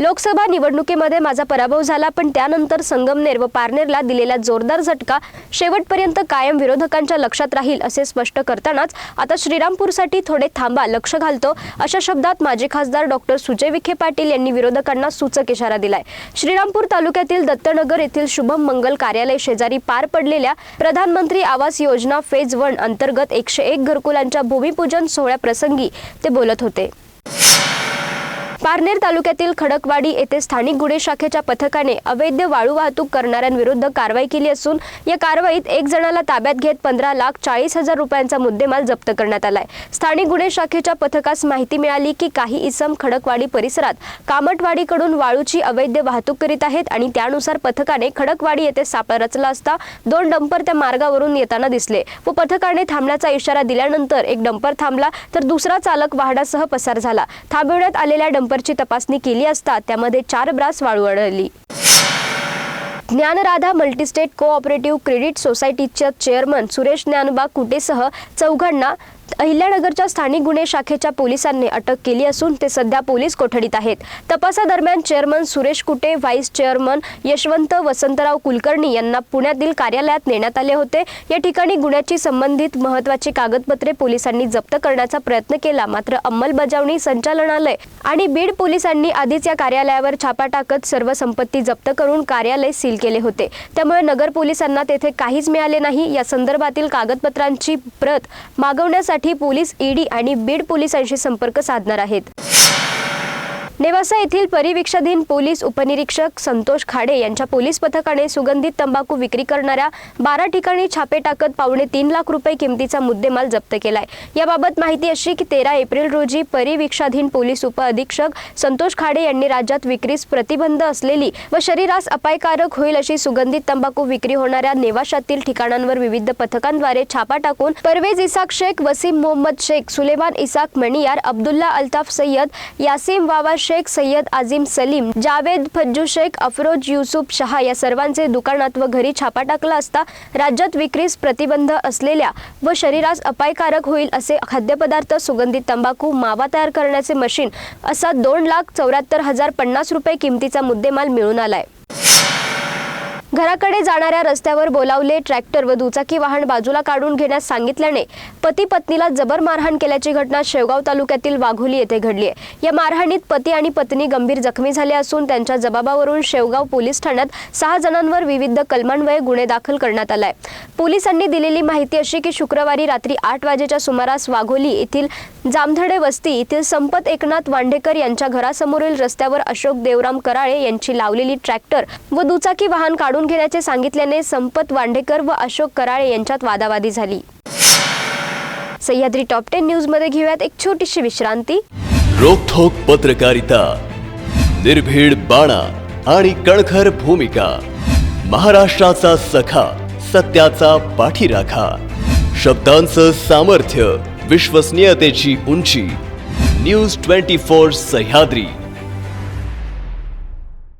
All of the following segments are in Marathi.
लोकसभा निवडणुकीमध्ये माझा पराभव झाला पण त्यानंतर संगमनेर व पारनेरला दिलेला जोरदार झटका शेवटपर्यंत कायम विरोधकांच्या लक्षात राहील असे स्पष्ट करतानाच आता श्रीरामपूरसाठी थोडे थांबा लक्ष घालतो अशा शब्दात माजी खासदार डॉक्टर सुजय विखे पाटील यांनी विरोधकांना सूचक इशारा दिलाय. श्रीरामपूर तालुक्यातील दत्तनगर येथील शुभम मंगल कार्यालय शेजारी पार पडलेल्या प्रधानमंत्री आवास योजना फेज वन अंतर्गत एकशे एक घरकुलांच्या भूमिपूजन सोहळ्याप्रसंगी ते बोलत होते. पारनेर तालुक्यातील खडकवाडी येथे स्थानिक गुन्हे शाखेच्या पथकाने अवैध वाळू वाहतूक करणाऱ्यांविरुद्ध कारवाई केली असून या कारवाईत एक जणाला ताब्यात घेत पंधरा लाख चाळीस हजार रुपयांचा मुद्देमाल जप्त करण्यात आलाय. स्थानिक गुन्हे शाखेच्या पथकास माहिती मिळाली की काही इसम खडकवाडी परिसरात कामटवाडीकडून वाळूची अवैध वाहतूक करीत आहेत आणि त्यानुसार पथकाने खडकवाडी येथे सापळा रचला असता दोन डंपर त्या मार्गावरून येताना दिसले व पथकाने थांबण्याचा इशारा दिल्यानंतर एक डंपर थांबला तर दुसरा चालक वाहनासह पसार झाला. थांबवण्यात आलेल्या डंपर डंपरची तपासणी केली असता त्यामध्ये चार ब्रास वाळू आढळली. ज्ञानराधा मल्टीस्टेट कोऑपरेटिव्ह क्रेडिट सोसायटीच्या चेअरमन सुरेश ज्ञानबा कुटेसह चौघांना अहिल्यानगरच्या स्थानिक गुन्हे शाखेच्या पोलिसांनी अटक केली असून ते सध्या पोलीस कोठडीत आहेत. तपासादरम्यान chairman Suresh Kute vice chairman Yashwant Vasantrao Kulkarni यांना पुण्यातील कार्यालयात नेण्यात आले होते. या ठिकाणी गुन्ह्याची संबंधित महत्वाची कागदपत्रे पोलिसांनी जप्त करण्याचा प्रयत्न केला मात्र अंमलबजावणी संचालनालय आणि बीड पोलिसांनी आधीच या कार्यालयावर छापा टाकत सर्व संपत्ती जप्त करून कार्यालय सील केले होते. त्यामुळे नगर पोलिसांना तेथे काहीच मिळाले नाही. या संदर्भातील कागदपत्रांची प्रत मागवण्यासाठी पोलीस ईडी आणि बीड पोलिसांशी संपर्क साधणार आहेत. नेवासा येथील परिवीक्षाधीन पोलीस उपनिरीक्षक संतोष खाडे यांच्या पोलीस पथकाने सुगंधित तंबाखू विक्री करणाऱ्या बारा ठिकाणी छापे टाकत पावणे तीन लाख रुपये किमतीचा मुद्देमाल जप्त केलाय. याबाबत माहिती अशी की तेरा एप्रिल रोजी परिवीक्षाधीन पोलीस उपअधीक्षक संतोष खाडे यांनी राज्यात विक्रीस प्रतिबंध असलेली व शरीरास अपायकारक होईल अशी सुगंधित तंबाखू विक्री होणाऱ्या नेवाशातील ठिकाणांवर विविध पथकांद्वारे छापा टाकून परवेज इसाक शेख वसीम मोहम्मद शेख सुलेमान इसाक मणियार अब्दुल्ला अल्ताफ सय्यद यासिम वावा शेख सय्यद आझिम सलीम जावेद फज्जू शेख अफरोज युसुफ शहा या सर्वांचे दुकानात व घरी छापा टाकला असता राज्यात विक्रीस प्रतिबंध असलेल्या व शरीरास अपायकारक होईल असे खाद्यपदार्थ सुगंधित तंबाखू मावा तयार करण्याचे मशीन असा दोन लाख चौऱ्याहत्तर हजार पन्नास रुपये किमतीचा मुद्देमाल मिळून आलाय. घराकडे जाणाऱ्या रस्त्यावर बोलावले ट्रॅक्टर व दुचाकी वाहन बाजूला काढून घेण्यास सांगितल्याने पती पत्नीला जबर मारहाण केल्याची घटना शेवगाव तालुक्यातील वाघोली येथे घडली आहे. या मारहाणीत पती आणि पत्नी गंभीर जखमी झाले असून त्यांच्या जबाबावरून शेवगाव पोलीस ठाण्यात सहा जणांवर विविध कलमांवये गुन्हे दाखल करण्यात आलाय पोलिसांनी दिलेली माहिती अशी की शुक्रवारी रात्री आठ वाजेच्या सुमारास वाघोली येथील जामधडे वस्ती येथील संपत एकनाथ वांढेकर यांच्या घरासमोरील रस्त्यावर अशोक देवराम कराळे यांची लावलेली ट्रॅक्टर व दुचाकी वाहन काढून घेण्याचे सांगितल्याने संपत वांडेकर व अशोक कराळे यांच्यात वादावादी झाली. सह्याद्री टॉप टेन न्यूजमध्ये घेऊयात एक छोटीशी विश्रांती. रोखोक पत्रकारिता निर्भीड बाणा आणि कणखर भूमिका महाराष्ट्राचा सखा सत्याचा पाठीराखा शब्दांचं सामर्थ्य विश्वसनीयतेची उंची न्यूज ट्वेंटी फोर सह्याद्री.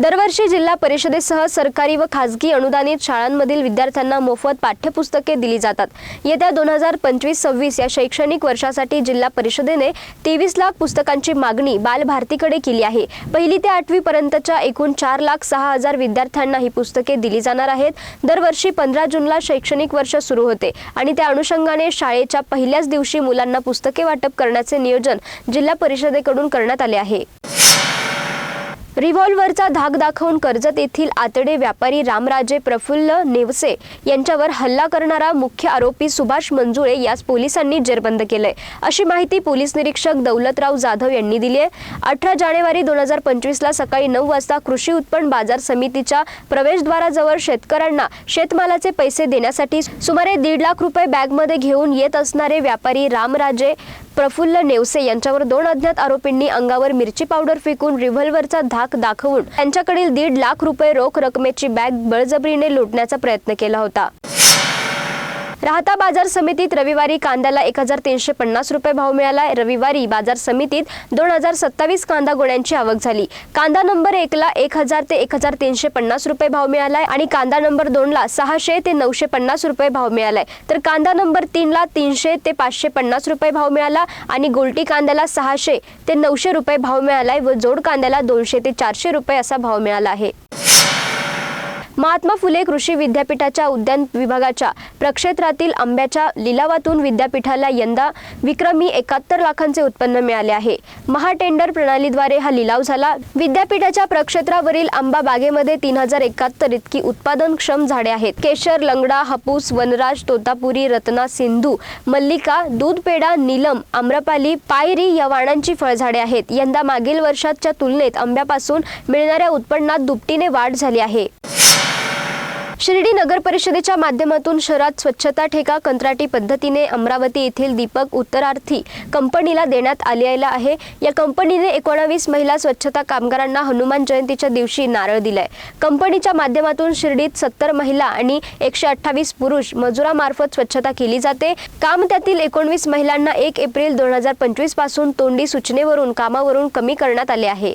दरवर्षी जिल्हा परिषदेसह सरकारी व खासगी अनुदानित शाळांमधील विद्यार्थ्यांना मोफत पाठ्यपुस्तके दिली जातात. येत्या दोन हजार पंचवीस सव्वीस या शैक्षणिक वर्षासाठी जिल्हा परिषदेने तेवीस लाख पुस्तकांची मागणी बालभारतीकडे केली आहे. पहिली ते आठवी पर्यंतच्या एकूण चार लाख सहा हजार विद्यार्थ्यांना ही पुस्तके दिली जाणार आहेत. दरवर्षी पंधरा जूनला शैक्षणिक वर्ष सुरू होते आणि त्या अनुषंगाने शाळेच्या पहिल्याच दिवशी मुलांना पुस्तके वाटप करण्याचे नियोजन जिल्हा परिषदेकडून करण्यात आले आहे. रिव्हॉल्व्हरचा धाक दाखवून कर्जत येथील आतडे व्यापारी रामराजे प्रफुल्ल नेवसे यांच्यावर हल्ला करणारा मुख्य आरोपी सुभाष मंजुळे यास पोलिसांनी जेरबंद केलंय. अशी माहिती पोलीस निरीक्षक दौलतराव जाधव यांनी दिली आहे. अठरा जानेवारी दोन हजार पंचवीसला सकाळी नऊ वाजता कृषी उत्पन्न बाजार समितीच्या प्रवेशद्वाराजवळ शेतकऱ्यांना शेतमालाचे पैसे देण्यासाठी सुमारे दीड लाख रुपये बॅगमध्ये घेऊन येत असणारे व्यापारी रामराजे प्रफुल्ल नेवसे यांच्यावर दोन अज्ञात आरोपींनी अंगावर मिरची पावडर फेकून रिव्हॉल्व्हरचा धाक दाखवून त्यांच्याकडील दीड लाख रुपये रोख रकमेची बॅग बळजबरीने लुटण्याचा प्रयत्न केला होता. राहता बाजार समितीत रविवारी कांद्याला एक हजार तीनशे पन्नास रुपये भाव मिळाला रविवारी बाजार समितीत दोन हजार सत्तावीस कांदा गोण्यांची आवक झाली. कांदा नंबर एकला एक हजार ते एक हजार तीनशे पन्नास रुपये भाव मिळालाय आणि कांदा नंबर दोनला सहाशे ते नऊशे पन्नास रुपये भाव मिळालाय. तर कांदा नंबर तीनला तीनशे ते पाचशे पन्नास रुपये भाव मिळाला आणि गोलटी कांद्याला सहाशे ते नऊशे रुपये भाव मिळालाय व जोड कांद्याला दोनशे ते चारशे रुपये असा भाव मिळाला आहे. महात्मा फुले कृषी विद्यापीठाच्या उद्यान विभागाच्या प्रक्षेत्रातील आंब्याच्या लिलावातून विद्यापीठाला यंदा विक्रमी एकाहत्तर लाखांचे उत्पन्न मिळाले आहे. महाटेंडर प्रणालीद्वारे हा लिलाव झाला. विद्यापीठाच्या प्रक्षेत्रावरील आंबा बागेमध्ये तीन हजार एकाहत्तर इतकी उत्पादनक्षम झाडे आहेत. केशर लंगडा हापूस वनराज तोतापुरी रत्ना सिंधू मल्लिका दूधपेडा नीलम आम्रपाली पायरी या वाणांची फळझाडे आहेत. यंदा मागील वर्षाच्या तुलनेत आंब्यापासून मिळणाऱ्या उत्पन्नात दुपटीने वाढ झाली आहे. शिर्डी नगर परिषदेच्या माध्यमातून शहरात स्वच्छता ठेका कंत्राटी पद्धतीने अमरावती येथील दीपक उत्तरार्थी कंपनीला देण्यात आलेला आहे. या कंपनीने एकोणावीस महिला स्वच्छता कामगारांना हनुमान जयंतीच्या दिवशी नारळ दिलाय. कंपनीच्या माध्यमातून शिर्डीत सत्तर महिला आणि एकशे अठ्ठावीस पुरुष मजुरामार्फत स्वच्छता केली जाते. काम त्यातील एकोणवीस महिलांना एक एप्रिल दोन हजार पंचवीसपासून तोंडी सूचनेवरून कामावरून कमी करण्यात आले आहे.